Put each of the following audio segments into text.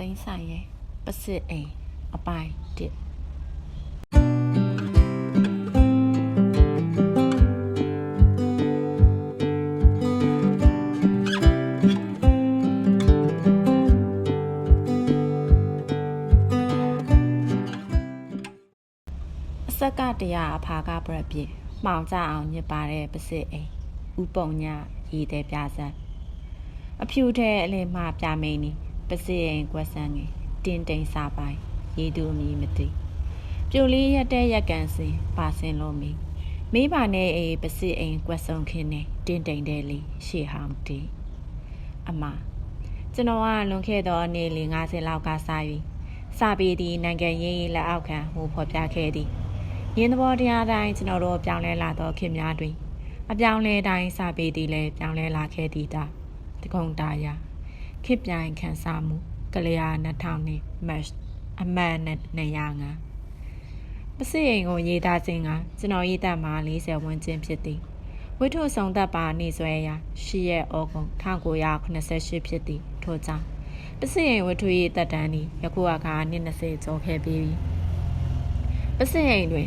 မောင်သိန်းဆိုင်ရဲ့ပစစ်အိမ်အပိုင်းတစ်အဆက်ကတရားအဖာကပြက်ပြည့်မှောင်ကြအောင်ညစ်ပါတဲ့ပစစ်အိမ်ဥပုံညရည်တဲ့ပြစံအဖြူတဲ့အလင်းမှပြမိန်နီ ပစစ်အိမ်ကွက်ဆန်းငယ်တင်းတိမ်စာပိုင်းရည်သူအမည်မသိပြိုလေးရက်တဲ့ရက်ကန်စင်ပါစင်လို့မီမိဘနဲ့အေးပစစ်အိမ်ကွက်ဆုံခင်းနေတင်းတိမ်တဲ့လေးရှေ့ဟောင်းတီအမကျွန်တော်ကလွန်ခဲ့သောနေ့လ50လောက်ကစားပြီးစပီးဒီနိုင်ငံရေးလက်အောက်ခံဟိုဖော်ပြခဲ့သည်ရင်းသဘောတရားတိုင်းကျွန်တော်တို့ပြောင်းလဲလာသောခင်များတွင် အပြောင်းလဲတိုင်းစပေသည်လည်းပြောင်းလဲလာခဲ့သည်တာတကုံတာယာ ခေပြိုင်ခန်းစားမှုကလျာ2000နှစ်မတ်အမှန်နဲ့205ပစိအိမ်ကိုရေးသားခြင်းကကျွန်တော်ရေးသားမှာ40ဝန်းကျင်ဖြစ်သည်ဝိထုဆောင်သက်ပါနေဆွဲရာရှိရဲ့ဩဂုံ1988ဖြစ်သည်ထို့ကြောင့်ပစိအိမ်ဝိထုရေးတက်တန်းသည်ယခုအခါနှစ်20ကျော်ခဲ့ပြီးပြီပစစ်အိမ်တွင်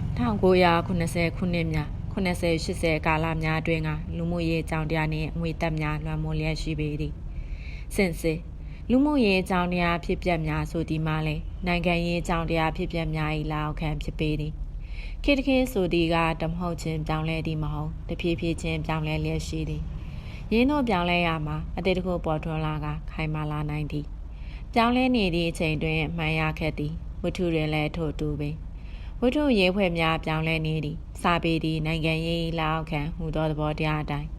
1990ခုနှစ်များ80 80ကာလများအတွင်းကလူမှုရေးအကြောင်းတရားနှင့်အငွေတက်များလွှမ်းမိုးလျက်ရှိပေသည် စင်စစ်လူမှုရေးအကြောင်းတရားဖြစ်ပျက်များဆိုသည်မှာလဲနိုင်ငံရေးအကြောင်းတရားဖြစ်ပျက်များ၏လာအောက်ခံဖြစ်ပေသည်ခေတ္တခေတ်ဆိုသည်ကတမဟုတ်ချင်းပြောင်းလဲသည်မဟုတ်တဖြည်းဖြည်းချင်းပြောင်းလဲလျက်ရှိသည်ရင်းတို့ပြောင်းလဲရမှာအတေတခုပေါ်ထွန်းလာကခိုင်မာလာနိုင်သည်ပြောင်းလဲနေသည့်အချိန်တွင်မှန်ရခဲ့သည်ဝတ္ထုတွင်လည်းထို့တူပင်ဝတ္ထုရေးဖွဲ့များပြောင်းလဲနေသည်စာပေသည်နိုင်ငံရေးလောက်ခံဟူသောသဘောတရားအတိုင်း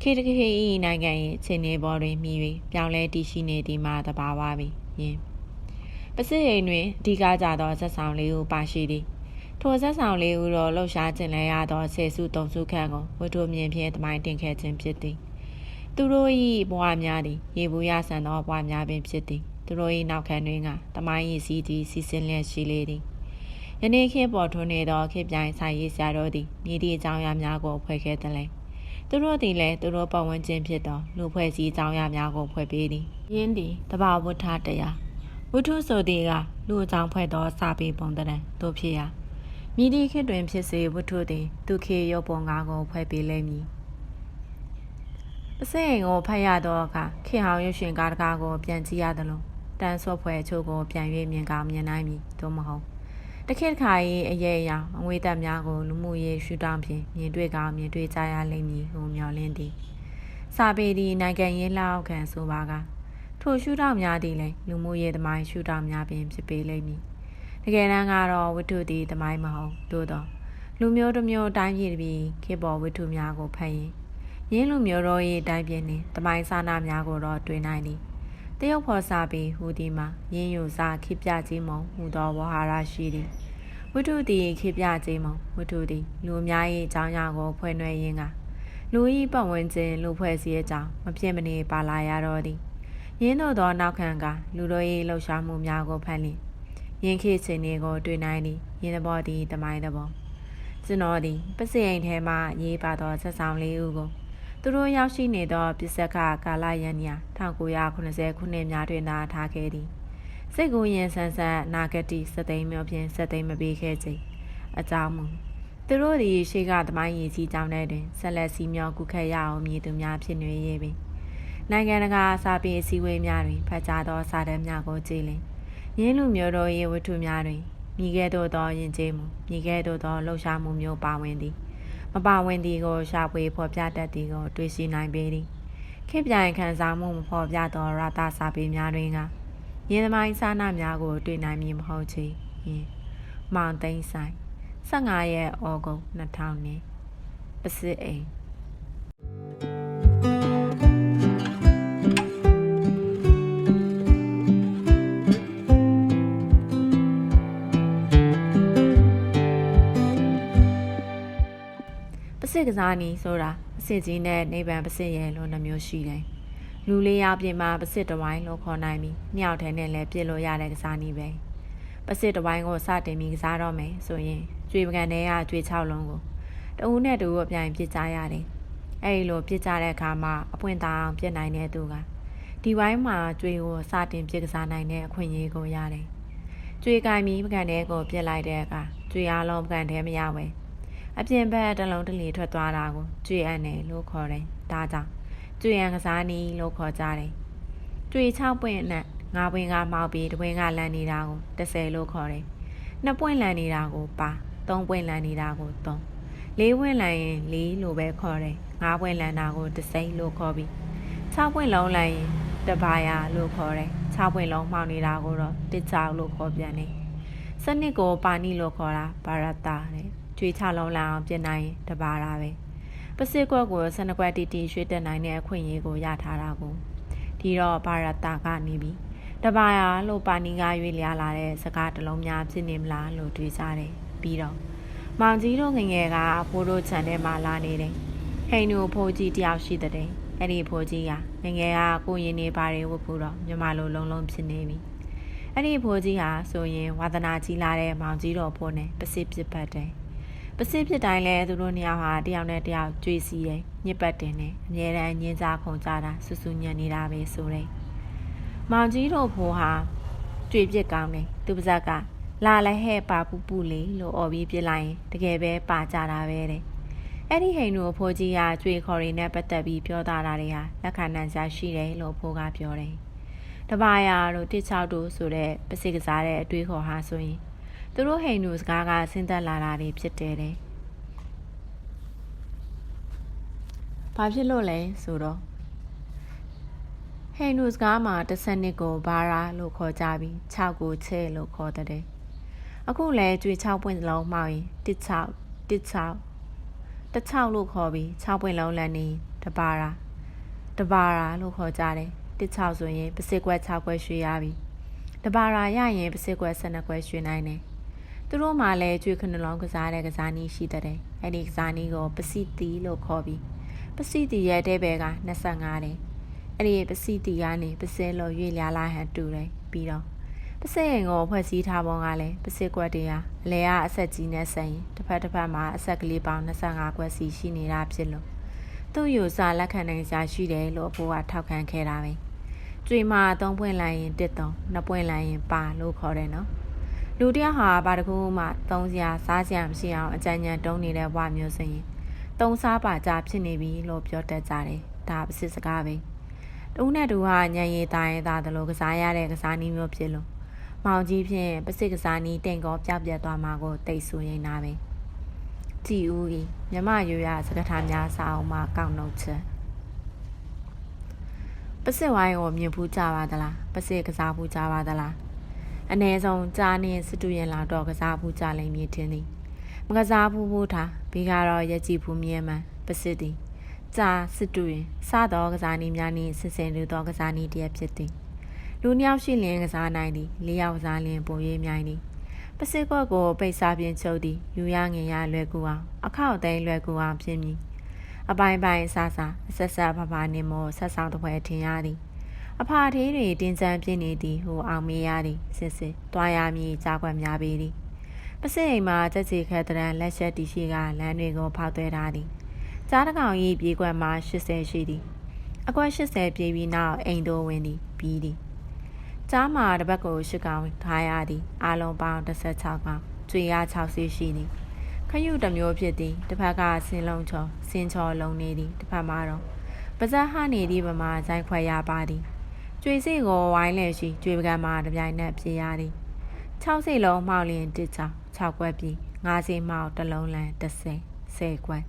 ခေတ္တခေတ်၏နိုင်ငံရေးခြေနေပေါ်တွင်မြည်၍ပြောင်းလဲတည်ရှိနေသည်မှာတဘာဝပင်ယင်ပစစ်ရိမ်တွင်အဓိကကြသောဇက်ဆောင်လေးဦးပါရှိသည်ထိုဇက်ဆောင်လေးဦးတော့လှုပ်ရှားခြင်းလဲရသောဆယ်စုတုံစုခန့်ကိုဝတ္ထုမြင်ဖြင့်တမိုင်းတင်ခဲ့ခြင်းဖြစ်သည်သူတို့၏ဘဝများသည်ရေဘူးရဆန်သောဘဝများပင်ဖြစ်သည်သူတို့၏နောက်ခံတွင်ကတမိုင်း၏စီးသည်စီစဉ်လျက်ရှိလေသည်ယနေ့ခေတ်ပေါ်ထွန်းနေသောခေတ်ပြိုင်ဆိုင်ရေးဆရာတို့သည်မြည်သည့်အကြောင်းအရာများကိုဖွဲ့ခဲ့တယ်လေ သူတို့သည်လည်းသူတို့ပတ်ဝန်းကျင်ဖြစ်သောလူဖွဲ့စည်းအကြောင်းအရာများကိုဖွဲ့ပေးသည်ယင်းသည်တဘာဝဋ္ဌတရားဝတ္ထုဆိုသည်ကလူအကြောင်းဖွဲ့သောစာပေပုံတံတို့ဖြစ်ရာမြည်သည့်ခေတ်တွင်ဖြစ်စေဝတ္ထုသည်သူခေတ်ရုပ်ပုံကားကိုဖွဲ့ပေးလိမ့်မည်ပစိအိမ်ကိုဖတ်ရသောအခါခေတ်ဟောင်းရွှေရှင်ကားတကားကိုပြန်ကြည့်ရသလိုတန်ဆော့ဖွဲ့အချို့ကိုပြန်၍မြင်ကောင်းမြင်နိုင်မည်သို့မဟုတ် တခေတ်ခါရေးအရေးအယောင်အငွေသက်များကိုလူမှုရေးရှုထောင့်ဖြင့်မြင်တွေ့ကောင်းမြင်တွေ့ကြရလိမ့်မည်ဟုမျှော်လင့်သည်စာပေသည်နိုင်ငံရေးလောက်ခံဆိုပါကထိုရှုထောင့်များသည်လည်းလူမှုရေးသမိုင်းရှုထောင့်များပင်ဖြစ်ပေလိမ့်မည်တကယ်တမ်းကတော့ဝတ္ထုသည်သမိုင်းမဟုတ်သို့သောလူမျိုးတစ်မျိုးတိုင်းပြည်တစ်ပြည်ခေတ်ပေါ်ဝတ္ထုများကိုဖတ်ရင်ရင်းလူမျိုးတို့၏တိုင်းပြည်နှင့်သမိုင်းစာနာများကိုတော့တွေ့နိုင်သည် တရုတ်ဖော်စာပေဟူဒီမှာရင်းယူစာခိပြခြင်းမုံဟူသောဝဟာရရှိသည်ဝတ္ထုသည်ခိပြခြင်းမုံဝတ္ထုသည်လူအများ၏အကြောင်းအရာကိုဖွဲ့နွယ်ရင်းကလူ၏ပတ်ဝန်းကျင်လူဖွဲ့စည်းအကြောင်းမဖြစ်မနေပါလာရတော့သည်ရင်းတို့သောနောက်ခံကလူတို့၏လှုပ်ရှားမှုများကိုဖတ်လျင်ရင်းခေတ်ချိန်တွေကိုတွေ့နိုင်သည်ရင်းသဘောသည်တမိုင်းသဘောကျွန်တော်သည်ပစိအိမ်ထဲမှရေးပါသောဆက်ဆောင်လေးဦးကို သူတို့ရောက်ရှိနေသောပစ္စကကာလယန္ညာ1980ခုနှစ်များတွင်သာထားခဲ့သည်စိတ်ကူးရင်ဆန်းဆန်းနာဂတိစသိမ်းမျိုးဖြင့်စသိမ်းမပေးခဲ့ခြင်းအကြောင်းမူသူတို့သည်ရှေ့ကသမိုင်းရည်ကြီးကြောင်းတဲ့တွင်ဆက်လက်စီမျောကုခက်ရအောင်မြည်သူများဖြစ်နေရေးပင်နိုင်ငံတကာစာပေအစည်းအဝေးများတွင်ဖတ်ကြားသောစာတမ်းများကိုကြည်လင်ရင်းလူမျိုးတို့၏ဝတ္ထုများတွင်မိခဲ့သို့သောယဉ်ကျေးမှုမိခဲ့သို့သောလှုပ်ရှားမှုမျိုးပါဝင်သည် မပါဝင်သည်ကိုရှာဖွေဖော်ပြတတ်သည်ကိုတွေ့ရှိနိုင်ပေသည်ခေတ်ပြိုင်ခံစားမှုမဖော်ပြသောရတာစာပေများတွင်ကရင်းသမိုင်းစာနာများကို တွေ့နိုင်မည်မဟုတ်ချေယင်မောင်သိန်းဆိုင်15ရက်ဩဂုတ်2000နှစ်ပစစ်အိမ် စစ်ကစားနီဆိုတာအစစ်ကြီးနဲ့နေဗန်ပစစ်ရဲ့လို့နှမျိုးရှိတယ်။လူလေးယောက်ပြင်မှာပစစ်တစ်ဝိုင်းလို့ခေါ်နိုင်ပြီးမြောက်ထဲနဲ့လည်းပြစ်လို့ရတဲ့ကစားနီပဲ။ပစစ်တစ်ဝိုင်းကိုစတင်ပြီးကစားတော့မယ်ဆိုရင်ကျွေပကံတွေကကျွေ6လုံးကိုတဦးနဲ့တူအပြိုင်ပြစ်ကြရတယ်။အဲဒီလိုပြစ်ကြတဲ့အခါမှာအပွင့်သားအောင်ပြစ်နိုင်တဲ့သူကဒီဝိုင်းမှာကျွေကိုစတင်ပြစ်ကစားနိုင်တဲ့အခွင့်အရေးကိုရတယ်ကျွေကင်မီပကံတဲကိုပြစ်လိုက်တဲ့အခါကျွေအားလုံးပကံတဲမရဝဲ အပြင်ဘက်တလုံးတလီထွက်သွားတာကိုကျွေအပ်နေလို့ခေါ်တယ်ဒါကြောင့်ကျွေရန်ကစားနီးလို့ခေါ်ကြတယ်ကျွေ6ပွင့်နဲ့ငါးပွင့်ကမောက်ပြီးတပွင့်ကလန်နေတာကို30လို့ခေါ်တယ်နှစ်ပွင့်လန်နေတာကိုပါသုံးပွင့်လန်နေတာကို3လေးပွင့်လန်ရင်4လို့ပဲခေါ်တယ်ငါးပွင့်လန်တာကို30လို့ခေါ်ပြီး6ပွင့်လုံးလန်ရင်တပါယာလို့ခေါ်တယ်6ပွင့်လုံးမှောက်နေတာကိုတော့တစ်ချောက်လို့ခေါ်ပြန်တယ်စနစ်ကိုပါဏိလို့ခေါ်တာဘာရတာတဲ့ ကျွေးချလုံးလန်အောင်ပြင်နိုင်တပါတာပဲပစစ်ကွက်ကိုဆနကွက်တီတီရွှေ့တက်နိုင်တဲ့အခွင့်အရေးကိုရထားတာကိုဒီတော့ဘာရတာကနေပြီးတပါယာလို့ပါဏိကရွေးလျားလာတဲ့စကားတလုံးများဖြစ်နေမလားလို့တွေးကြတယ်ပြီးတော့မောင်ကြီးတို့ငငယ်ကအဖိုးတို့ခြံထဲမှာလာနေတယ်ဟိန်တို့ဖိုးကြီးတယောက်ရှိတဲ့အဲ့ဒီဖိုးကြီးကငငယ်ကကိုရင်နေပါတွေဝတ်ဖို့တော့မြမလိုလုံးလုံးဖြစ်နေပြီအဲ့ဒီဖိုးကြီးဟာဆိုရင်ဝါသနာကြီးလာတဲ့မောင်ကြီးတော်ဖိုးနဲ့ပစစ်ပစ်ပတ်တယ် ပစစ်ဖြစ်တိုင်းလဲသူတို့နှစ်ယောက်ဟာတယောက်နဲ့တယောက်ကြွေးစီတယ်ညစ်ပတ်တင်တယ်အမြဲတမ်းညင်းစားခုန်ကြတာဆူဆူညံ့နေတာပဲဆိုတယ်မောင်ကြီးတော်ဖိုးဟာကြွေပြစ်ကောင်းတယ်သူပါဇက်ကလာလဲဟဲ့ပါပူပူလေးလို့អော်ပြီးပြစ်လိုက်ရင်တကယ်ပဲပါကြတာပဲတဲ့အဲ့ဒီဟိန်တို့ဖိုးကြီးကကြွေခေါ်ရင်းနဲ့ပတ်သက်ပြီးပြောတာတွေဟာလက်ခံနိုင်စရာရှိတယ်လို့ဖိုးကပြောတယ်တပါးရတို့တစ်ချောက်တို့ဆိုတဲ့ပစိကစားတဲ့အတွေးခေါ်ဟာဆိုရင် သူတို့ဟိန်တို့စကားကဆင်းသက်လာတာတွေဖြစ်တယ်တဲ့ဘာဖြစ်လို့လဲဆိုတော့ဟိန်တို့စကားမှာတစ်စနစ်ကိုဘာရာလို့ခေါ်ကြပြီး6ကိုချဲလို့ခေါ်တဲ့အခုလဲကြွေ6ပွင့်စလုံးမှောက်ရင်တစ်6တစ်6တချောက်လို့ခေါ်ပြီး6ပွင့်လုံးလန်နေတပါရာတပါရာလို့ခေါ်ကြတယ်တစ်ချောက်ဆိုရင်ပစစ်ကွက်6ကွက်ရွှေရပြီတပါရာရရင်ပစစ်ကွက်12ကွက်ရွှေနိုင်တယ် သူတို့မှလည်းကျွေးခဏလုံးကစားတဲ့ကစားနည်းရှိတဲ့အဲ့ဒီကစားနည်းကိုပစီတီလို့ခေါ်ပြီးပစီတီရဲ့တဲ့ဘဲက25တယ်အဲ့ဒီပစီတီကနေပစဲလို့ရွေ့လျာလာဟန်တူတယ်ပြီးတော့ပစစ်ရင်ကိုဖွဲ့စည်းထားပုံကလည်းပစစ်ကွက်တွေဟာအလဲကအဆက်ကြီးနဲ့ဆက်ရင်တစ်ဖက်တစ်ဖက်မှာအဆက်ကလေးပေါင်း25ကွက်စီရှိနေတာဖြစ်လို့သူ့ယူစာလက်ခံနိုင်စာရှိတယ်လို့အဖိုးကထောက်ခံခဲ့တာပဲကျွေမှာသုံးပွင့်လိုက်ရင်တစ်သုံးနှစ်ပွင့်လိုက်ရင်ပါလို့ခေါ်တယ်နော် လူတယောက်ဟာဘာတကူမှသုံးစရာစားစရာမရှိအောင်အကြံဉာဏ်တုံးနေတဲ့ဘဝမျိုးဆိုရင်သုံးစားပါကြဖြစ်နေပြီလို့ပြောတတ်ကြတယ်ဒါပစစ်စကားပဲတူနဲ့တူဟာညံရည်သားရင်သားတယ်လို့ကစားရတဲ့ကစားနည်းမျိုးဖြစ်လို့မောင်ကြီးဖြင့်ပစိကစားနီးတင်ကောပြောက်ပြက်သွားမှာကိုတိတ်ဆူရင်နာပဲကြည်ဦးကြီးမြမရွရစကထားများစာအောင်မှာကောက်နှုတ်ချက်ပစစ်ဝိုင်းကိုမြင်ဖူးကြပါသလားပစစ်ကစားဖူးကြပါသလား အ ਨੇ ဆုံးကြားနေစတူရင်လာတော့ကစားဖူးကြလိမ့်မည်ထင်သည်မကစားဖူးဖူးထားဘီကတော့ရက်ကြည့်ဖူးမြဲမှန်ပစစ်သည်ကြာစတူရင်စသောကစားနည်းများနှင့်ဆင်ဆင်လူသောကစားနည်းတည်းဖြစ်သည်လူနှစ်ယောက်ရှိလျင်ကစားနိုင်သည်လေးယောက်စားလျင်ပုံရိပ်မြိုင်သည်ပစစ်ကွက်ကိုပိတ်စားပြင်းချုပ်သည်ယူရငင်ရလွယ်ကူအောင်အခောက်သိမ်းလွယ်ကူအောင်ဖြစ်မည်အပိုင်ပိုင်ဆာဆာအဆက်ဆက်ဖဖနေမောဆက်ဆောင်တပွဲထင်ရသည် အဖာသေးတွေတင်းကျပ်ပြင်းနေသည်ဟိုအောင်မေးရသည်စစ်စစ်တွားရမည်ကြားကွက်များပေသည်ပစစ်အိမ်မှာကြက်စီခဲတရန်လက်ချက်တီရှိကလမ်းတွေကိုဖောက်သွဲထားသည်ကြားတကောင်၏ပြေးကွက်မှာ80ရှိသည်အကွက်80ပြေးပြီးနောက်အိမ်သို့ဝင်သည်ပြီးသည်ကြားမှာတစ်ပတ်ကို၈កောင်ထားရသည်အလုံးပေါင်း16កောင်ကျွေရ6စီရှိသည်ခရုတစ်မျိုးဖြစ်သည်တစ်ဖက်ကဆင်းလုံးချောဆင်းချောလုံးနေသည်တစ်ဖက်မှာတော့ပါဇက်ဟနေသည့်ပမာဇိုင်းခွဲရပါသည် ကျွေစိကိုဝိုင်းလဲရှိကျွေပကံမှာတပြိုင်နက်ပြေးရသည်6စိလုံးမှောက်လျင်တစ်ချောင်း6ကွက်ပြီး5စိမှောက်တစ်လုံးလန်30 10ကွက်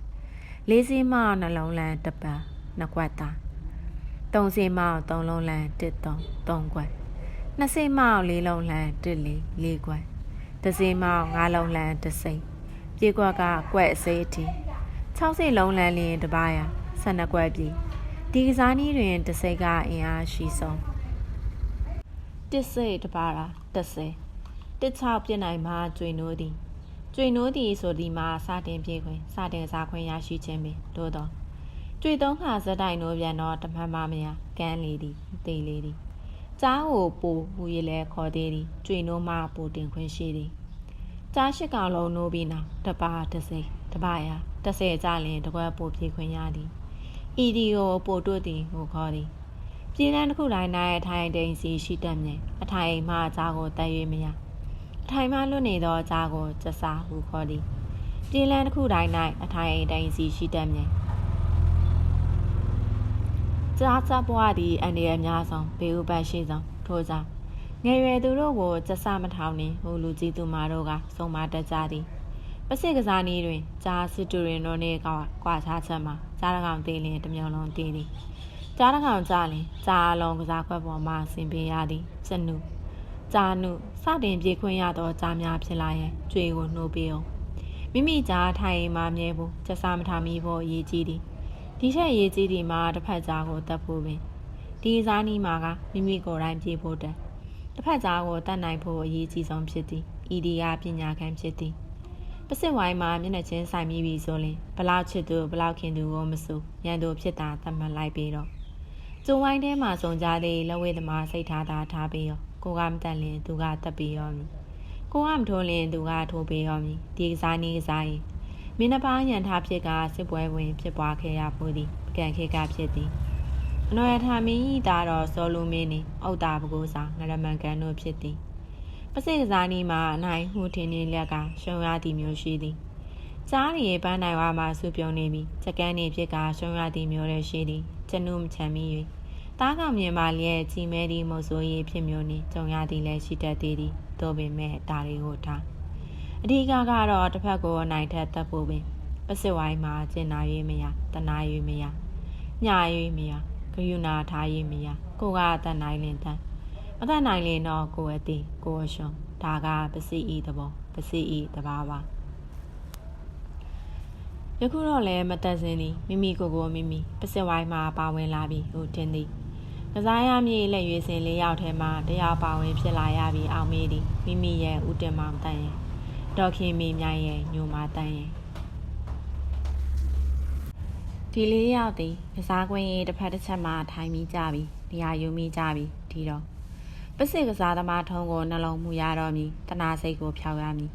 4စိမှောက်နှလုံးလန်တစ်ပတ်2ကွက်သား3စိမှောက်3လုံးလန်1 3 3ကွက်နှစ်စိမောက်လေးလုံးလှန်တစ်လီလေးကွက်တစ်စိမောက်ငါးလုံးလှန်တစ်စိပြေကွက်ကကွက်အစိအထိ6စိလုံးလှန်လျင်တပါးရ12ကွက်ပြီ ဒီကစားနည်းတွင်တစ်စိကအင်အားရှိဆုံးတစ်စိတပါးရာတစ်စိတစ်ချောက်ပြစ်နိုင်မှာကျွေနိုးသည်ကျွေနိုးသည်ဆိုဒီမှာစတင်ပြေခွင်စတင်စားခွင့်ရရှိခြင်းပင်တို့တော့ကျွေသုံးခါဇက်တိုင်နိုးပြန်တော့တမန်မမယာကန်းလေသည်တေးလေသည်ကြားကိုပိုဟူရလဲခေါ်သေးသည်ကျွေနိုးမှပိုတင်ခွင့်ရှိသည်ကြားရှိကောင်လုံးနိုးပြီးနောက်တပါတစ်စိတပါရတစ်ဆယ်ကြလင်တကွက်ပိုပြေခွင့်ရသည် ဤဒီကိုပိုတို့သည်ဟူခေါ်သည်ပြည်လန်းတစ်ခုတိုင်း၌အထိုင်တိန်စီရှိတတ်မြင်အထိုင်မှအကြားကိုတတ်၍မရအထိုင်မှလွတ်နေသောအကြားကိုကျဆာဟုခေါ်သည်ပြည်လန်းတစ်ခုတိုင်း၌အထိုင်တိန်စီရှိတတ်မြင်ကြားစပွားသည့်အနေအများဆုံးဘေဥပတ်ရှိဆုံးထို့ကြောင့်ငယ်ရွယ်သူတို့ကိုကျဆမထောင်နှင့်ဟိုလူကြီးသူမတို့ကဆုံးမတတ်ကြသည်ပစိကစားနည်းတွင်ကြားစစ်တူရင်တို့နှင့်ကွာခြားချက်မှာ ကြားရကောင်သေးလျင်တစ်မျိုးလုံးတည်သည်ကြားတစ်ကောင်ကြားလင်ကြားအလုံးကစားခွက်ပေါ်မှဆင်ပေးရသည်စနုကြားနုစတင်ပြေခွင့်ရသောကြားများဖြစ်လာရင်ကြွေကိုနှိုးပေးအောင်မိမိကြားထိုင်မှမြဲဖို့ချက်စားမထားမိဖို့အရေးကြီးသည်ဒီချက်အရေးကြီးသည်မှာတစ်ဖက်ကြားကိုတတ်ဖို့ပင်ဒီစားနီးမှာကမိမိကိုယ်တိုင်ပြေဖို့တတ်တစ်ဖက်ကြားကိုတတ်နိုင်ဖို့အရေးကြီးဆုံးဖြစ်သည်ဤဒီကပညာခံဖြစ်သည် ပစစ်ဝိုင်းမှာမျက်နှာချင်းဆိုင်မိပြီဆိုရင်ဘလောက်ချစ်သူဘလောက်ခင်သူကိုမစိုးရန်သူဖြစ်တာသတ်မှတ်လိုက်ပြီးတော့ကျုံဝိုင်းထဲမှာစုံကြတဲ့လက်ဝဲသမားစိတ်ထားတာထားပြီးရောကိုကမတက်လင်သူကတက်ပြီးရောမည်ကိုကမထိုးလင်သူကထိုးပြီးရောမည်ဒီကစားနေကစားရင်မင်းနှပါရန်ထားဖြစ်ကစစ်ပွဲဝင်ဖြစ်ပွားခဲ့ရဖို့သည်ပကံခေကဖြစ်သည်အနော်ရထာမင်းဤသားတော်စောလူမင်းနှင့်အောက်တာပကိုးစာငရမန်ကန်တို့ဖြစ်သည် ပစိကစားနီးမှာအနိုင်ဟူထင်းနေလက်ကရှုံရသည်မျိုးရှိသည်ကြားရည်ပန်းနိုင်ဝါမှာစုပြုံနေပြီးစကန်းနေဖြစ်ကရှုံရသည်မျိုးလည်းရှိသည်ကျွန်ုမချမ်းမီ၍တားကောင်မြင်ပါလျက်ကြီးမဲသည်မုတ်ဆိုးရေးဖြစ်မျိုးနှင့်ကြုံရသည်လည်းရှိတတ်သေးသည်သို့ပေမဲ့ဒါတွေကိုထားအဓိကကတော့တစ်ဖက်ကိုအနိုင်ထက်တက်ဖို့ပင်ပစစ်ဝိုင်းမှာကျင်နာ၍မရတနာ၍မရည၍မရဂယုဏထား၍မရကိုကအတတ်နိုင်လင်တန်း မတတ်နိုင်လင်တော့ကိုယ်အသိကိုယ်အရှုံဒါကပစီဤသဘောပစီဤတဘာပါယခုတော့လည်းမတက်စင်းသည်မိမိကိုယ်ကိုမိမိပစစ်ဝိုင်းမှာပါဝင်လာပြီးဟိုတင်သည်ကစားရမည်လက်ရွေးစင်လေးယောက်ထဲမှာတရားပါဝင်ဖြစ်လာရပြီးအောင်မေးသည်မိမိရဲ့ဥတင်မောင်တန်ရဲ့ဒေါခင်မီမြိုင်ရဲ့ညိုမာတန်ရဲ့ဒီလေးယောက်သည်ကစားကွင်းရဲ့တစ်ဖက်တစ်ချက်မှာထိုင်မိကြပြီးနေရာယူမိကြပြီးဒီတော့ ပစစ်ကစားသမားထုံးကိုနှလုံးမူရတော့မည်တနာစိတ်ကိုဖျောက်ရမည်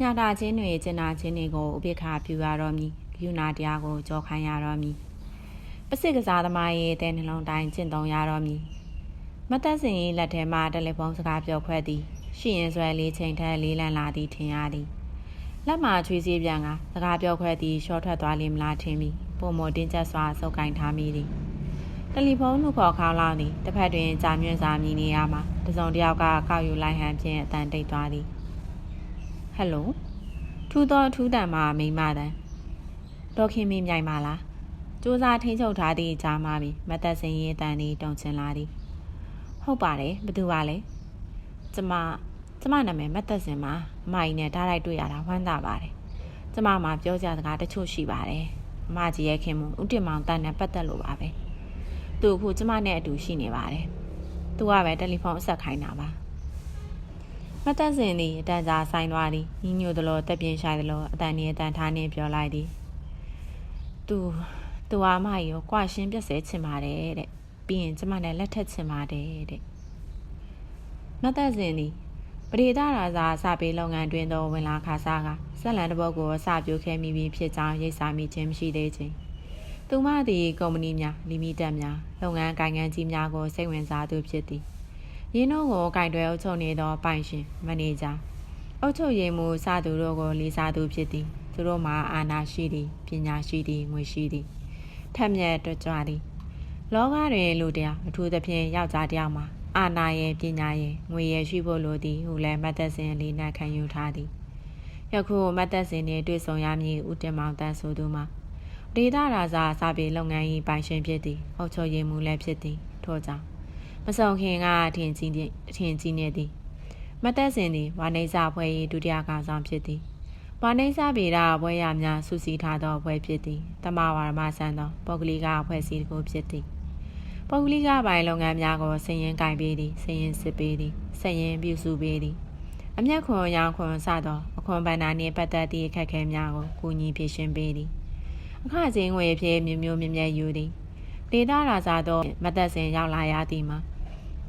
ညတာချင်းတွေကျင်နာချင်းတွေကိုဥပိ္ပခာပြုရတော့မည်ယူနာတရားကိုကြောခိုင်းရတော့မည်ပစစ်ကစားသမားရဲ့တဲ့နှလုံးတိုင်းကျင့်သုံးရတော့မည်မသက်စင်ရဲ့လက်ထဲမှာတယ်လီဖုန်းစကားပြောခွဲသည်ရှိရင်ဆွဲလေးချိန်ထက်လေးလံလာသည်ထင်ရသည်လက်မှာချွေးစည်းပြန်ကစကားပြောခွဲသည်ရှော့ထွက်သွားလိမ့်မလားထင်ပြီးပုံမတင်းကျပ်စွာစုပ်ကင်ထားမိသည် တယ်လီဖုန်းနှုတ်ခေါ်ခေါင်းလောင်းသည်တစ်ဖက်တွင်ကြာမြင့်စွာမြည်နေရမှာတစုံတစ်ယောက်ကကောက်ယူလိုက်ဟန်ဖြင့်အတန်တိတ်သွားသည်ဟယ်လိုထူသောထူးတန်မှမိမတန်ဒေါခင်မင်းမြိုင်ပါလားစူးစားထိန်းချုပ်ထားသည့်ကြားမှာပြီးမသက်စင်ရေးတန်သည်တုံချင်လာသည်ဟုတ်ပါတယ်ဘသူပါလဲကျမကျမနာမည်မသက်စင်ပါအမကြီးနဲ့ဓာတ်လိုက်တွေ့ရတာဝမ်းသာပါတယ်ကျမမှာပြောကြစကားတချို့ရှိပါတယ်အမကြီးရဲ့ခင်မဦးတင်မောင်တန်နဲ့ပတ်သက်လို့ပါပဲ သူအခုကျမနဲ့အတူရှိနေပါတယ်သူကပဲတယ်လီဖုန်းအဆက်ခိုင်းတာပါမသက်စင်သည်အတန်ကြာဆိုင်သွားသည်ညီညွတ်သလိုတက်ပြင်းရှိုင်သလိုအတန်နေအတန်ထားနေပြောလိုက်သည်သူသူအားမကြီးကိုကွာရှင်းပြက်ဆဲချင်ပါတယ်တဲ့ပြီးရင်ကျမနဲ့လက်ထက်ချင်ပါတယ်တဲ့မသက်စင်သည်ပရိသရာဇာစပေးလုပ်ငန်းတွင်သောဝင်လာခါစားကဆက်လန်တပုတ်ကိုအစပြုခဲ့မိပြီးဖြစ်ကြောင်းရိပ်စာမိခြင်းမရှိသေးခြင်း သူမသည်ကုမ္ပဏီများလီမိတက်များလုပ်ငန်းကိုင်ငန်းကြီးများကိုစိတ်ဝင်စားသူဖြစ်သည်ရင်းတို့ကိုကင်တွယ်အုပ်ချုပ်နေသောပိုင်ရှင်မန်နေဂျာအုပ်ချုပ်ရေးမှူးစသူတို့ကိုလေးစားသူဖြစ်သည်သူတို့မှာအာဏာရှိသည်ပညာရှိသည်ငွေရှိသည်ထက်မြက်တွကြွသည်လောကတွင်လူတယောက်အထူးသဖြင့်ယောက်ျားတယောက်မှာအာနာရဲ့ပညာရဲ့ငွေရဲ့ရှိဖို့လိုသည်ဟုလည်းမတ်သက်စင်လေးနဲ့ခံယူထားသည်ယခုမတ်သက်စင်နှင့်တွေ့ဆုံရမည်ဦးတင်မောင်တန်းဆိုသူမှာ ဒေတာရာဇာစာပေလုပ်ငန်း၏ပိုင်ရှင်ဖြစ်သည်အုပ်ချုပ်ရေးမှူးလည်းဖြစ်သည်ထို့ကြောင့်မဆုံခင်ကအထင်ကြီးအထင်ကြီးနေသည်မသက်စင်သည်ဝါနေစာဖွဲ့၏ဒုတိယကောင်ဆောင်ဖြစ်သည်ဝါနေစာပေတာဘွဲရများစုစည်းထားသောဘွဲဖြစ်သည်တမဝါရမဆန်သောပုဂ္ဂလိကအဖွဲ့အစည်းတစ်ခုဖြစ်သည်ပုဂ္ဂလိကပိုင်းလုပ်ငန်းများကိုဆင်ရင်ကင်ပေးသည်ဆင်ရင်စစ်ပေးသည်ဆင်ရင်ပြုစုပေးသည်အမျက်ခွန်ရောင်ခွန်စသောအခွန်ပန္နာနှင့်ပတ်သက်သည့်အခက်အခဲများကိုကူညီဖြေရှင်းပေးသည် အခစင်းငွေဖြင့်မျိုးမျိုးမြဲမြဲယူသည်ဒေတာရာဇာသောမသက်စင်ရောက်လာရသည်မှာ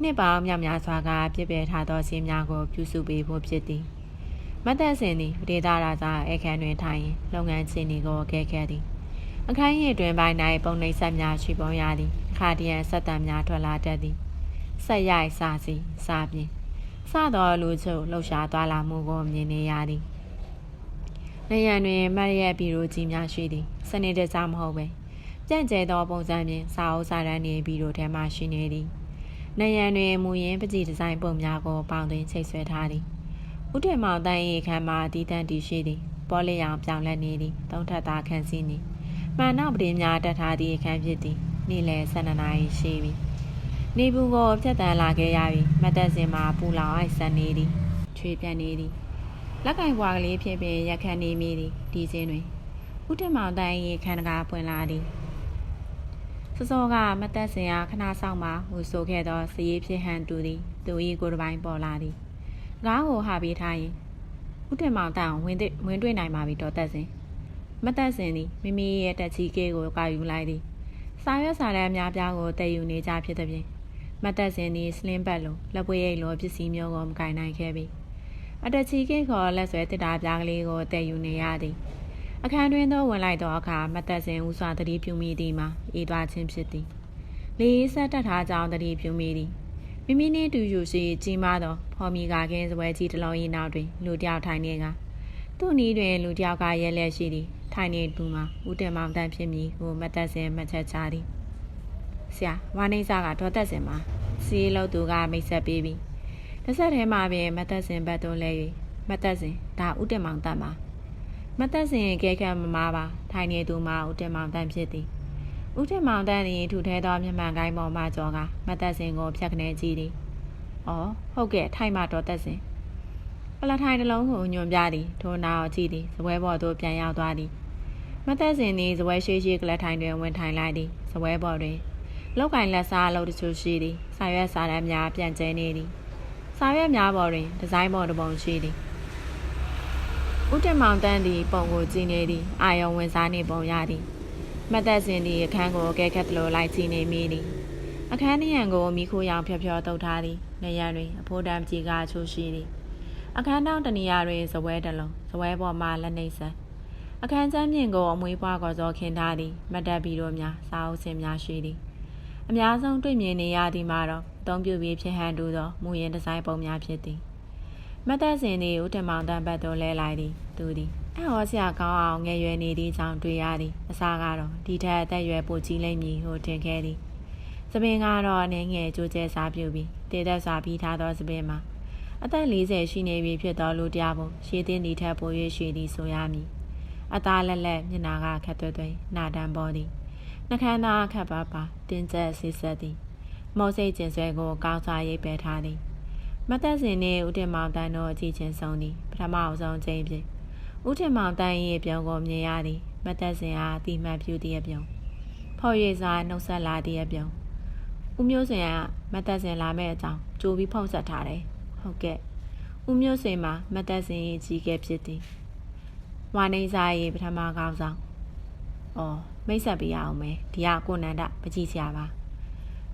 နှစ်ပေါင်းများများစွာကပြစ်ပယ်ထားသောစင်းများကိုပြုစုပေးဖို့ဖြစ်သည်မသက်စင်သည်ဒေတာရာဇာအခန်းတွင်ထိုင်ရင်လုပ်ငန်းချင်းတွေကိုကဲခဲသည်အခန်းရည်တွင်ပိုင်း၌ပုံနှိပ်ဆက်များရှိပုံရသည်ခါဒီယန်ဆက်တံများထွက်လာတတ်သည်ဆက်ရိုက်စားစီစားပြင်းစတော်လူချုပ်လှုပ်ရှားသွားလာမှုကိုမြင်နေရသည် နေရန်တွင်မတ်ရဲ့ဘီရိုကြီးများရှိသည်စနေတစားမဟုတ်ပဲကြံ့ကျဲသောပုံစံဖြင့်စာအုပ်စာတမ်းတွေဘီရိုထဲမှရှိနေသည်နေရန်တွင်မူရင်းပကြည်ဒီဇိုင်းပုံများကိုပေါင်းသွင်းချိတ်ဆွဲထားသည်ဥထေမောင်တန်း၏ခမ်းမှာတည်တံ့တည်ရှိသည်ပေါ်လျောင်ပြောင်းလဲနေသည်သုံးထပ်သားခန်းစည်းနေမှန်နောက်ပဒေများတက်ထားသည့်အခန်းဖြစ်သည်နေ့လယ်12နာရီရှိပြီနေဘူးကိုဖြတ်တန်းလာခဲ့ရပြီမတ်တက်စင်မှာပူလောင်အိုက်ဆန်နေသည်ချွေပြန့်နေသည် လက်ကင်ဘွားကလေးဖြစ်ပင်ရက်ခတ်နေမိသည်ဒီစင်းတွင်ဥထမောင်တန်း၏ခန္ဓာကပွင့်လာသည်စစောကမတ်တက်စင်အားခဏဆောင်မှဟူဆိုခဲ့သောစည်ရည်ဖြစ်ဟန်တူသည်သူ၏ကိုယ်တစ်ပိုင်းပေါ်လာသည်ကားကိုဟာပေးထားရင်ဥထမောင်တန်းဝင်ဝင်တွေ့နိုင်ပါပြီတော်တက်စင်မတ်တက်စင်သည်မိမိရဲ့တက်ချီကေးကိုကာယူလိုက်သည်စာရွက်စာတမ်းများပြားကိုတည်ယူနေကြဖြစ်သည်ဖြင့်မတ်တက်စင်သည်စလင်းဘတ်လိုလက်ပွေးရိတ်လိုပစ္စည်းမျိုးကိုမကင်နိုင်ခဲ့ပြီ အတချီကိခေါ်လက်ဆွဲတစ်တာပြားကလေးကိုတည်ယူနေရသည်အခန်းတွင်သို့ဝင်လိုက်သောအခါမတ်တက်စင်ဦးစွာတတိပြုမိသည်မှာအေးသွားခြင်းဖြစ်သည်လေးဆက်တက်ထားကြောင်းတတိပြုမိသည်မိမိနှင့်တူယူရှိကြီးမားသောဖော်မီကာကင်းစပွဲကြီးတစ်လုံး၏နောက်တွင်လူတယောက်ထိုင်နေကသူ့နီးတွင်လူတယောက်ကရဲလျက်ရှိသည်ထိုင်နေသူမှာဦးတင်မောင်တန်းဖြစ်မည်ဟိုမတ်တက်စင်မချက်ချသည်ဆရာဝါနေစာကဒေါ်တက်စင်မှာစီးလို့သူကမိတ်ဆက်ပေးပြီး တစ်ဆက်တည်းမှာပင်မတ်တက်စင်ဘက်သို့လဲ၍မတ်တက်စင်ဒါဦးတင်မောင်တန်းပါမတ်သက်စင်ကဲကဲမမာပါထိုင်နေသူမှာဦးတင်မောင်တန်းဖြစ်သည်ဦးတင်မောင်တန်းသည်ထူထဲသောမျက်မှန်ကိုင်းပေါ်မှကြောကမတ်သက်စင်ကိုဖြတ်ကနေကြည့်သည်။အော်ဟုတ်ကဲ့ထိုင်မှတော်သက်စင်ပလထိုင်တစ်လုံးကိုညွန်ပြသည်ထိုနာကိုကြည့်သည်ဇပွဲပေါ်သို့ပြန်ရောက်သွားသည်မသက်စင်သည်ဇပွဲရှိရှိကလထိုင်တွင်ဝင်ထိုင်လိုက်သည်ဇပွဲပေါ်တွင်လောက်ကင်လက်စားအလုပ်တချို့ရှိသည်စာရွက်စာတမ်းများပြန့်ကျဲနေသည် စာရွက်များပေါ်တွင်ဒီဇိုင်းပေါ်တစ်ပုံရှိသည်ဦးတင်မောင်တန်းသည်ပုံကိုကြည့်နေသည်အာယုံဝင်စားနေပုံရသည်မသက်စင်သည်အခန်းကိုကဲခတ်လိုလိုက်ကြည့်နေမိသည်အခန်းနရံကိုမိခိုးရောင်ဖြော်ဖြော်တုပ်ထားသည်နေရံတွင်အဖိုးတမ်းကြီးကားချိုးရှိသည်အခန်းတောင်တနေရာတွင်ဇပွဲတစ်လုံးဇပွဲပေါ်မှလက်နေဆန်အခန်းချမ်းမြင့်ကိုအမွေးပွားကော်စောခင်းထားသည်မတ်တပ်ပြီးတော့များစာအုပ်စင်များရှိသည်အများဆုံးတွေ့မြင်နေရသည်မှာတော့အ သုံးပြုပြီးဖြစ်ဟန်တူသောမူရင်ဒီဇိုင်းပုံများဖြစ်သည်မတ်တပ်စင်သည်ဦးတင်မောင်တန်ဘတ်သို့လဲလိုက်သည်သူသည်အဟောဆရာကောင်းအောင်ငယ်ရွယ်နေသည့်ကြောင့်တွေ့ရသည်အစားကတော့ဒီထက်အသက်ရွယ်ပိုကြီးလိမ့်မည်ဟုထင်ခဲ့သည်သပင်ကတော့အနေငယ်ကြိုးကျဲစားပြုပြီးတည်သက်စွာပြီးထားသောသပင်မှာအသက်40ရှိနေပြီဖြစ်သောလူတရားပုံရှည်သင်းဒီထက်ပို၍ရှိသည်ဆိုရမည်အသားလက်လက်မျက်နာကခက်သွဲ့သွဲနာတန်ပေါ်သည်နှခမ်းသားခက်ပါပါတင်းကျပ်ဆစ်ဆက်သည် မော်စိတ်ကျင်ဆွဲကိုကောင်းစွာရိပ်ပယ်ထားသည်မသက်စင်နှင့်ဦးတင်မောင်တန်းတို့အကြည့်ချင်းဆုံးသည်ပထမအဆုံးချိန်ဖြင့်ဦးတင်မောင်တန်း၏ပြုံးကိုမြင်ရသည်မသက်စင်အားအတိမတ်ပြုသည့်အပြုံးဖော်ရည်စွာနှုတ်ဆက်လာသည့်အပြုံးဦးမျိုးစင်ကမသက်စင်လာမဲ့အကြောင်းကြိုပြီးဖုံးဆက်ထားတယ်ဟုတ်ကဲ့ဦးမျိုးစင်မှာမသက်စင်ကြီးကြီးကဲဖြစ်သည်ဝါနေစာရေးပထမကောင်းဆောင်အော်မိတ်ဆက်ပေးရအောင်မယ်ဒီကကိုနန္ဒပကြီးစရာပါ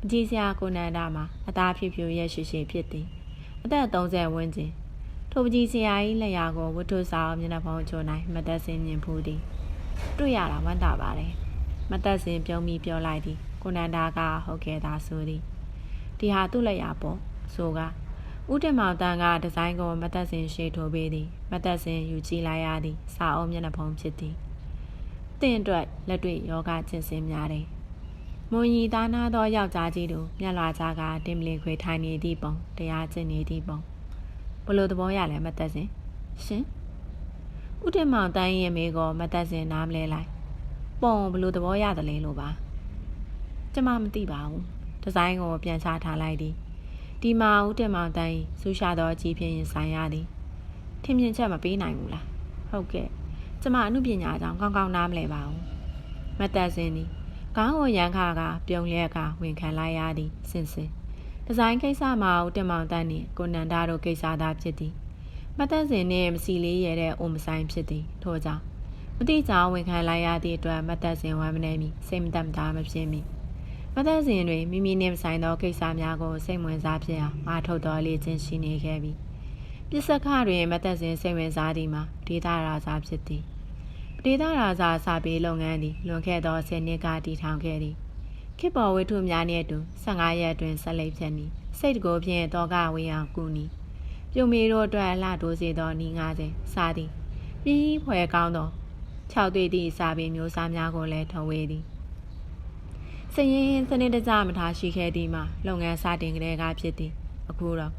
ပကြီးစရာကိုနန္ဒမှာအသားဖြူဖြူရဲ့ရှိရှိဖြစ်သည်အသက်30ဝန်းကျင်ထိုပကြီးစရာကြီးလက်ရာကိုဝတ္ထုစာမျက်နှာဖုံးချိုနိုင်မသက်စင်မြင်ဖူးသည်တွေ့ရတာဝမ်းသာပါတယ်မသက်စင်ပြုံးပြီးပြောလိုက်သည်ကိုနန္ဒာကဟုတ်ကဲ့သာဆိုသည်ဒီဟာသူ့လက်ရာပေါ့ဆိုကဦးတင်မောင်တန်းကဒီဇိုင်းကိုမသက်စင်ရှေ့ထိုးပေးသည်မသက်စင်ယူကြည့်လိုက်ရသည်စာအုပ်မျက်နှာဖုံးဖြစ်သည်တင့်အတွက်လက်တွေ့ယောဂကျင့်စဉ်များတယ် မွန်ရီသားနာသောယောက်ျားကြီးတို့မျက်လာကြကတင်မလင်ခွေထိုင်နေသည့်ပုံတရားကျင့်နေသည့်ပုံဘလို့သဘောရလဲမသက်စင်ရှင်ဥတင်မောင်တန်းရဲ့မိကိုမသက်စင်နားမလဲလိုက်ပုံဘလို့သဘောရတယ်လဲလို့ပါကျမမသိပါဘူးဒီဇိုင်းကိုပြန်ချထားလိုက်သည်ဒီမှာဦးတင်မောင်တန်းဆူရှာသောအကြီးဖြင့်ရင်ဆိုင်ရသည်ထင်မြင်ချက်မပေးနိုင်ဘူးလားဟုတ်ကဲ့ကျမအမှုပညာကြောင့်ကောင်းကောင်းနားမလဲပါဘူးမသက်စင်သည် ခေါင်းကိုရန်ခါကပြုံလျက်ကဝင်ခံလိုက်ရသည်စင်စင်ဒီဇိုင်းကိစ္စမှာဦးတင်မောင်တန်းနှင့်ကိုနန္ဒာတို့ကိစ္စသာဖြစ်သည်မသက်စင်နှင့်မစီလေးရဲတဲ့အိုမဆိုင်ဖြစ်သည်ထို့ကြောင့်မတိကြောင်ဝင်ခံလိုက်ရသည့်အတွက်မသက်စင်ဝမ်းမနေမီစိတ်မသက်သာမဖြစ်မီမသက်စင်တွင်မိမိနှင့်ဆိုင်သောကိစ္စများကိုစိတ်ဝင်စားဖြစ်အောင်အားထုတ်တော်လေ့ကျင့်ရှိနေခဲ့ပြီပစ္စကတွင်မသက်စင်စိတ်ဝင်စားသည်မှာဒေသရာဇာဖြစ်သည် ဒေသရာဇာစာပေလုပ်ငန်းသည်လွန်ခဲ့သော10နှစ်ကတည်ထောင်ခဲ့သည်ခခေတ်ပေါ်ဝိထုများနဲ့အတူ15ရက်အတွင်းဆက်လက်ဖြတ်နီစိတ်တကိုဖြင့်တောကဝေအောင်ကူနီပြုံမီတို့အတွက်အလှတိုးစေသောနီ90စားသည်ပြီးဖွယ်ကောင်းသော6တွေ့သည့်စာပေမျိုးစားများကိုလည်းထုတ်ဝေသည်စရင်စနစ်တကျမထားရှိခဲ့သည်မှာလုပ်ငန်းစတင်ကြတဲ့ကဖြစ်သည်အခုတော့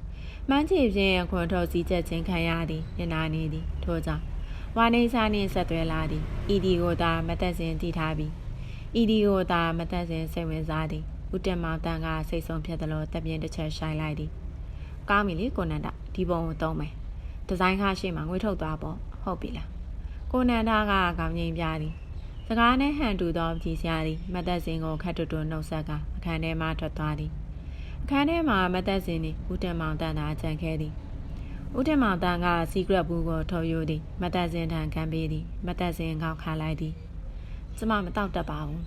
မန်းချီဖြင့်ခွန်ထုတ်စည်းချက်ချင်းခံရသည်ညနာနေသည်ထို့ကြောင့် ဝါနေစာနှင့်ဆက်သွဲလာသည်ဤဒီကိုသာမသက်စဉ်တည်ထားပြီးဤဒီကိုသာမသက်စဉ်စိတ်ဝင်စားသည်ဦးတက်မောင်တန်ကစိတ်ဆုံးဖြတ်သလိုတပ်ပြင်းတစ်ချက်ရှိုင်းလိုက်သည်ကောင်းပြီလေကိုနန္ဒဒီပုံကိုသုံးမယ်ဒီဇိုင်းခါရှေ့မှာငွေထုတ်သွားပေါ့ဟုတ်ပြီလားကိုနန္ဒကကောင်းငိမ့်ပြသည်စကားနဲ့ဟန်တူသောကြည်စရာသည်မသက်စဉ်ကိုခတ်တူတူနှုတ်ဆက်ကအခန်းထဲမှထွက်သွားသည်အခန်းထဲမှာမသက်စဉ်သည်ဦးတက်မောင်တန်သာကြံခဲ့သည် ဦးတင်မောင်တန်ကစီကရက်ဘူးကိုထုတ်ယူသည်မသက်စင်ထံခံပေးသည်မသက်စင်ကောက်ခါလိုက်သည်ကျမမတောက်တတ်ပါဘူး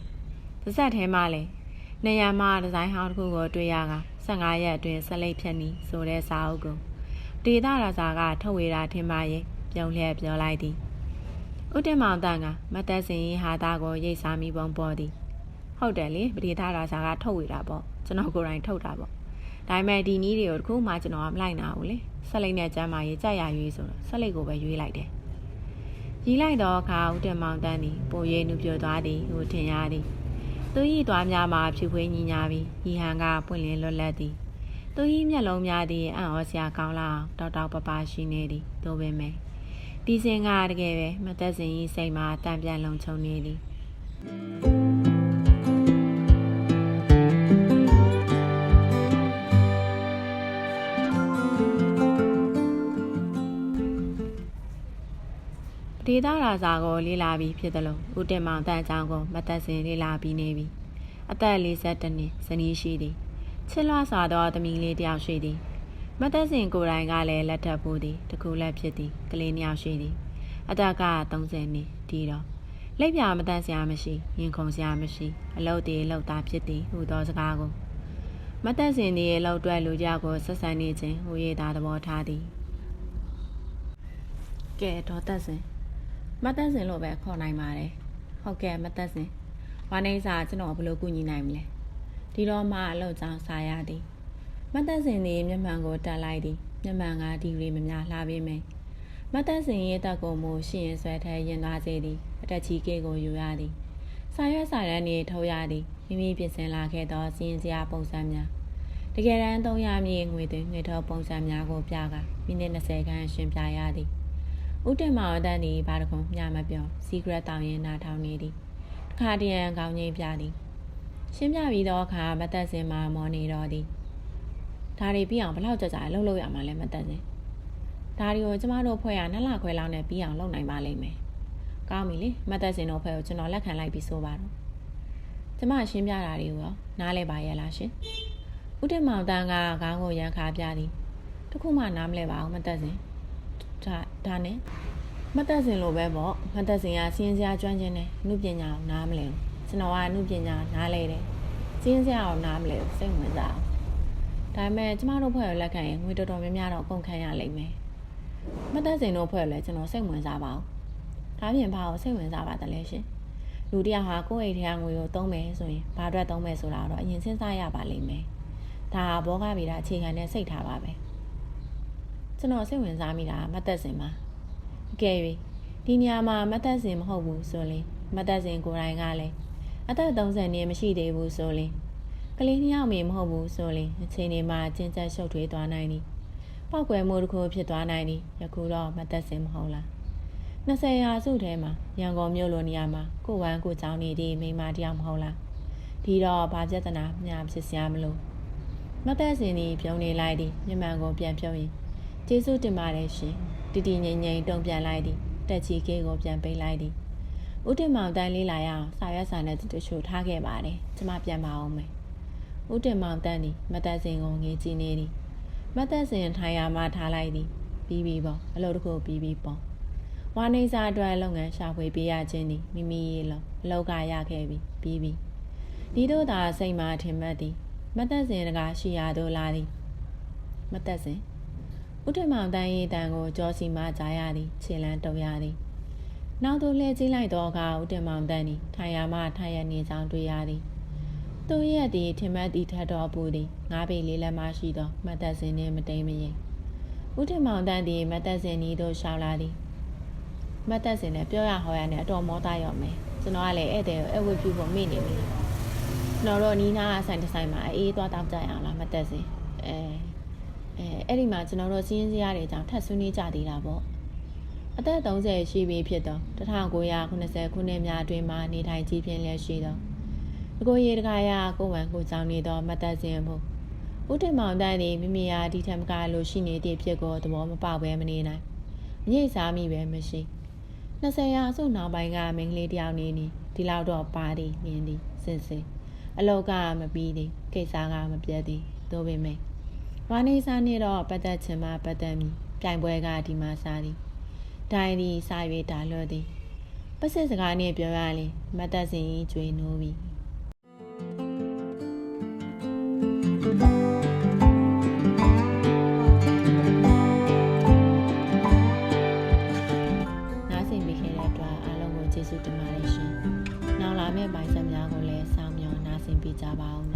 ပါဇက်ထဲမှာလေနေရမှာဒီဇိုင်းဟောင်းတစ်ခုကိုတွေ့ရက15ရက်အတွင်းဆက်လက်ဖြတ်နီးဆိုတဲ့စာအုပ်ကိုဒေတာရာစာကထုတ်ဝေတာထင်ပါရဲ့ပြုံးလျက်ပြောလိုက်သည်ဦးတင်မောင်တန်ကမသက်စင်ဟာသားကိုရိတ်စားမိပုံပေါ်သည်ဟုတ်တယ်လေပဒေတာရာစာကထုတ်ဝေတာပေါ့ကျွန်တော်ကိုယ်တိုင်ထုတ်တာပေါ့ဒါပေမဲ့ဒီနည်းတွေကိုတခုမှကျွန်တော်ကမလိုက်နိုင်ဘူးလေ ဆက်လိတ်နဲ့ကျမ်းမာရေးကြက်ရရွေးဆိုတော့ဆက်လိတ်ကိုပဲရွေးလိုက်တယ်ရီးလိုက်တော့အခါဦးတင်မောင်တန်းသည်ပိုရဲနုပြသွားသည်ဟိုထင်ရသည်သူဤသွားများမှာဖြူဖွေးညီညာပြီးရီဟန်ကပွင့်လင်းလွတ်လပ်သည်သူဤမျက်လုံးများသည်အံ့ဩစရာကောင်းလာအောင်တောက်တောက်ပပရှိနေသည်သို့ပင်မဲ့ဒီစင်ကတကယ်ပဲမသက်စင်ဤစိတ်မှာတံပြန်လုံခြုံနေသည် ဒေသရာဇာကိုလေးလာပြီးဖြစ်တယ်လို့ဦးတင်မောင်တန်အကြောင်းကိုမသက်စင်လေးလာပြီးနေပြီအသက်42နှစ်ဇနီးရှိသည်ချစ်လွှစွာသောသမီးလေးတယောက်ရှိသည်မသက်စင်ကိုယ်တိုင်ကလည်းလက်ထပ်ဖို့သည်တကူလက်ဖြစ်သည်ကလေးနှစ်ယောက်ရှိသည်အသက်က30နှစ်ဒီတော့လက်ပြမတန်စရာမရှိရင်ခုန်စရာမရှိအလုတ်တည်းအလုတ်သားဖြစ်သည်ဟူသောစကားကိုမသက်စင်သည်အလုတ်တွဲလူကြကိုဆက်ဆံနေခြင်းဟူ၍သာသဘောထားသည်ကဲတော့သက်စင် မတ်သက်စင်လို့ပဲခေါ်နိုင်ပါတယ်ဟုတ်ကဲ့မတ်သက်စင်ဝါနေစာကျွန်တော်ဘယ်လိုကူညီနိုင်မလဲဒီတော့မှအလုပ်ကြောင်းစာရသည်မတ်သက်စင်သည်မျက်မှန်ကိုတက်လိုက်သည်မျက်မှန်ကဒီရီမများလှပေးမယ်မတ်သက်စင်ရဲ့တက်ကိုမူရှင်းရင်ဆွဲထဲရင်သွားစေသည်အတက်ချီကေကိုယူရသည်စာရွက်စာတမ်းတွေထုတ်ရသည်မိမိပြင်ဆင်လာခဲ့သောစီရင်စရာပုံစံများတကယ်တမ်းသုံးရမည်ငွေသွင်းငွေထုတ်ပုံစံများကိုပြကမိနစ်20ခန်းရှင်းပြရသည် ဦးတင်မောင်အတန်းသည်ဘာတကုံမျှမပြောစီကရက်တောင်းရင်နားထောင်နေသည်တခါတရံကောင်းငိမ့်ပြသည်ရှင်းပြပြီးတော့အခါမသက်စင်မှာမောနေတော့သည်ဒါတွေပြီးအောင်ဘလောက်ကြကြလှုပ်လို့ရမှာလဲမသက်စင်ဒါတွေကိုကျမတို့ဖွဲ့ရနှစ်လခွဲလောက်နဲ့ပြီးအောင်လုပ်နိုင်ပါလိမ့်မယ်ကောင်းပြီလေမသက်စင်တို့ဖွဲ့ကိုကျွန်တော်လက်ခံလိုက်ပြီးဆိုပါတော့ကျမရှင်းပြတာတွေကိုရောနားလဲပါရဲ့လားရှင်ဦးတင်မောင်တန်းကခေါင်းကိုရန်ခါပြသည်တခုမှနားမလဲပါဘူးမသက်စင် ဒါဒါနဲ့မသက်စင်လိုပဲပေါ့မသက်စင်ကစီးရင်စရာကျွမ်းကျင်တယ်အမှုပညာကိုနားမလဲဘူးကျွန်တော်ကအမှုပညာနားလဲတယ်စီးရင်စရာကိုနားမလဲဘူးစိတ်ဝင်စားဒါပေမဲ့ကျမတို့ဖွဲ့ရလက်ခံရင်ငွေတော်တော်များများတော့အကုန်ခံရလိမ့်မယ်မသက်စင်တို့ဖွဲ့လဲကျွန်တော်စိတ်ဝင်စားပါဘူးဒါပြင်ဘာကိုစိတ်ဝင်စားပါတလဲရှင်လူတယောက်ဟာကိုယ့်အိမ်ထဲကငွေကိုသုံးမယ်ဆိုရင်ဘာအတွက်သုံးမယ်ဆိုတာတော့အရင်စဉ်းစားရပါလိမ့်မယ်ဒါကဘောကဗီတာအခြေခံတဲ့စိတ်ထားပါပဲ ကျွန်တော်စိတ်ဝင်စားမိတာမသက်စင်ပါအကယ်၍ဒီနေရာမှာမသက်စင်မဟုတ်ဘူးဆိုရင်မသက်စင်ကိုယ်တိုင်ကလည်းအသက်30နှစ်မရှိသေးဘူးဆိုရင်ကလေးနှစ်ယောက်မေမဟုတ်ဘူးဆိုရင်အချိန်ဒီမှာကျဉ်ကျပ်ရှုပ်ထွေးသွားနိုင်သည်ပောက်ကွယ်မှုတစ်ခုဖြစ်သွားနိုင်သည်ယခုတော့မသက်စင်မဟုတ်လား20ရာစုထဲမှာရန်ကုန်မြို့လိုနေရာမှာကိုဝမ်းကိုကြောင်းနေသည့်မိန်းမတယောက်မဟုတ်လားဒီတော့ဘာပြဿနာမျှဖြစ်စရာမလိုမသက်စင်သည်ပြုံးနေလိုက်သည်မျက်မှန်ကိုပြန်ပြုံးရင် ကျေးဇူးတင်ပါတယ်ရှင်တီတီငိမ့်ငိမ့်တုံပြန်လိုက်သည်တက်ချီကေးကိုပြန်ပိတ်လိုက်သည်ဦးတင်မောင်တန်းလေးလာရအောင်စာရွက်စာနဲ့တူချိုထားခဲ့ပါတယ်ကျမပြန်ပါအောင်မယ်ဦးတင်မောင်တန်းသည်မသက်စင်ကိုငေးကြည့်နေသည်မသက်စင်ထိုင်ရမှထားလိုက်သည်ပြီးပြီပေါ့အလုပ်တစ်ခုပြီးပြီပေါ့ဝါနေစာအတွက်လုပ်ငန်းရှာဖွေပေးရခြင်းသည်မိမိရေလုံးအလောက်ကရခဲ့ပြီပြီးပြီဒီတို့သာစိတ်မှထင်မှတ်သည်မသက်စင်တကားရှိရတို့လာသည်မသက်စင် ဥထမောင်တန်းရေးတန်ကိုကြောစီမှကြားရသည်ခြေလန်းတုံရသည်နောက်သို့လှည့်ကြည့်လိုက်သောအခါဥထမောင်တန်းသည်ထိုင်ရမှထိုင်ရနေကြောင်းတွေ့ရသည်သူရဲ့ဒီထင်မှတ်တီထက်တော်ပူသည်ငါးပေလေးလက်မရှိသောမတ်သက်စင်နှင့်မတိမ်မရင်ဦးထင်မောင်တန်းသည်မတ်သက်စင်ဤသို့ရှောက်လာသည်မတ်သက်စင်လည်းပြောရဟောရနဲ့အတော်မောသားရောက်မယ်ကျွန်တော်ကလည်းဧည့်သည်ကိုအဝတ်ပြုဖို့မေ့နေပြီကျွန်တော်တို့နီးနားဆိုင်တစ်ဆိုင်မှာအေးသွားတောက်ကြရအောင်လားမတ်သက်စင်အဲ အဲအဲ့ဒီမှာကျွန်တော်တို့စီးရင်စရာတွေအကြောင်းထပ်ဆွေးနွေးကြသေးတာပေါ့အသက်30ရှိပြီဖြစ်သော1980ခုနှစ်များအတွင်းမှာနေထိုင်ကြီးပြင်းလျက်ရှိသောအကိုရေတကာရကိုဝန်ကိုကြောင့်နေသောမတ်သက်စင်မှုဦးတင်မောင်တန်းသည်မိမိယာဒီထက်မကလိုရှိနေသည့်ဖြစ်ကိုသဘောမပေါက်ပဲမနေနိုင်အငိမ့်စားမိပဲမရှိ20ရာစုနောက်ပိုင်းကမိန်းကလေးတယောက်နေနေဒီလောက်တော့ပါသည်မြင်သည်စင်စင်အလောက်ကမပြီးသည်ကိစ္စကမပြတ်သည်သို့ပေမဲ့ ဝါနေစားနေတော့ပတ်သက်ချင်မှပတ်သက်မည်ပြိုင်ပွဲကဒီမှာစားသည်ဒိုင်းသည်စား၍ဒါလွတ်သည်ပတ်စစ်စကားနဲ့ပြောရရင်မတ်သက်စင်ကြီးကျွေးနိုးပြီနားဆင်ပေးခဲ့တဲ့အတွက်အားလုံးကိုကျေးဇူးတင်ပါတယ်ရှင်။နောက်လာမယ့်ပိုင်းဆက်များကိုလည်းစောင့်မျှော်နားဆင်ပေးကြပါအောင်နော်